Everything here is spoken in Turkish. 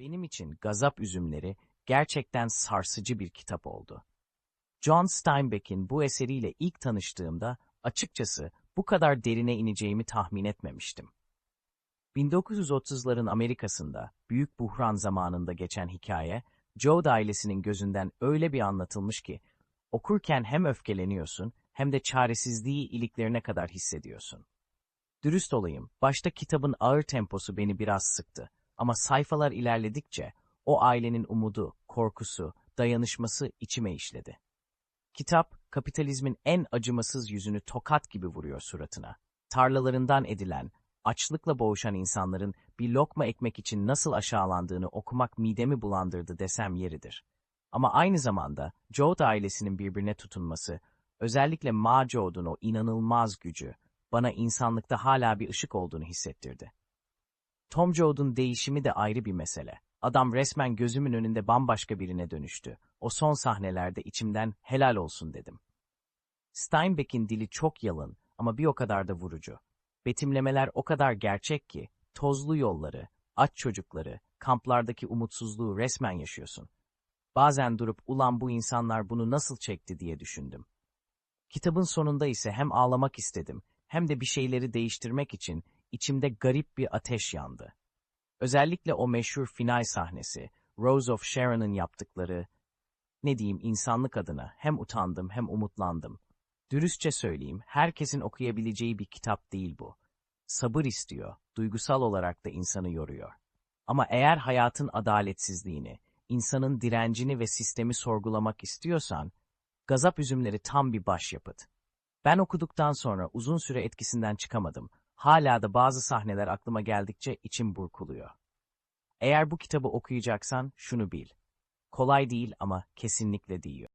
Benim için Gazap Üzümleri gerçekten sarsıcı bir kitap oldu. John Steinbeck'in bu eseriyle ilk tanıştığımda açıkçası bu kadar derine ineceğimi tahmin etmemiştim. 1930'ların Amerika'sında büyük buhran zamanında geçen hikaye, Joe ailesinin gözünden öyle bir anlatılmış ki, okurken hem öfkeleniyorsun hem de çaresizliği iliklerine kadar hissediyorsun. Dürüst olayım, başta kitabın ağır temposu beni biraz sıktı. Ama sayfalar ilerledikçe o ailenin umudu, korkusu, dayanışması içime işledi. Kitap, kapitalizmin en acımasız yüzünü tokat gibi vuruyor suratına. Tarlalarından edilen, açlıkla boğuşan insanların bir lokma ekmek için nasıl aşağılandığını okumak midemi bulandırdı desem yeridir. Ama aynı zamanda Joad ailesinin birbirine tutunması, özellikle Ma Joad'un o inanılmaz gücü, bana insanlıkta hala bir ışık olduğunu hissettirdi. Tom Joad'un değişimi de ayrı bir mesele. Adam resmen gözümün önünde bambaşka birine dönüştü. O son sahnelerde içimden helal olsun dedim. Steinbeck'in dili çok yalın ama bir o kadar da vurucu. Betimlemeler o kadar gerçek ki, tozlu yolları, aç çocukları, kamplardaki umutsuzluğu resmen yaşıyorsun. Bazen durup ulan bu insanlar bunu nasıl çekti diye düşündüm. Kitabın sonunda ise hem ağlamak istedim hem de bir şeyleri değiştirmek için içimde garip bir ateş yandı. Özellikle o meşhur final sahnesi, Rose of Sharon'ın yaptıkları, ne diyeyim insanlık adına hem utandım hem umutlandım. Dürüstçe söyleyeyim, herkesin okuyabileceği bir kitap değil bu. Sabır istiyor, duygusal olarak da insanı yoruyor. Ama eğer hayatın adaletsizliğini, insanın direncini ve sistemi sorgulamak istiyorsan, Gazap Üzümleri tam bir başyapıt. Ben okuduktan sonra uzun süre etkisinden çıkamadım. Hala da bazı sahneler aklıma geldikçe içim burkuluyor. Eğer bu kitabı okuyacaksan şunu bil. Kolay değil ama kesinlikle değil.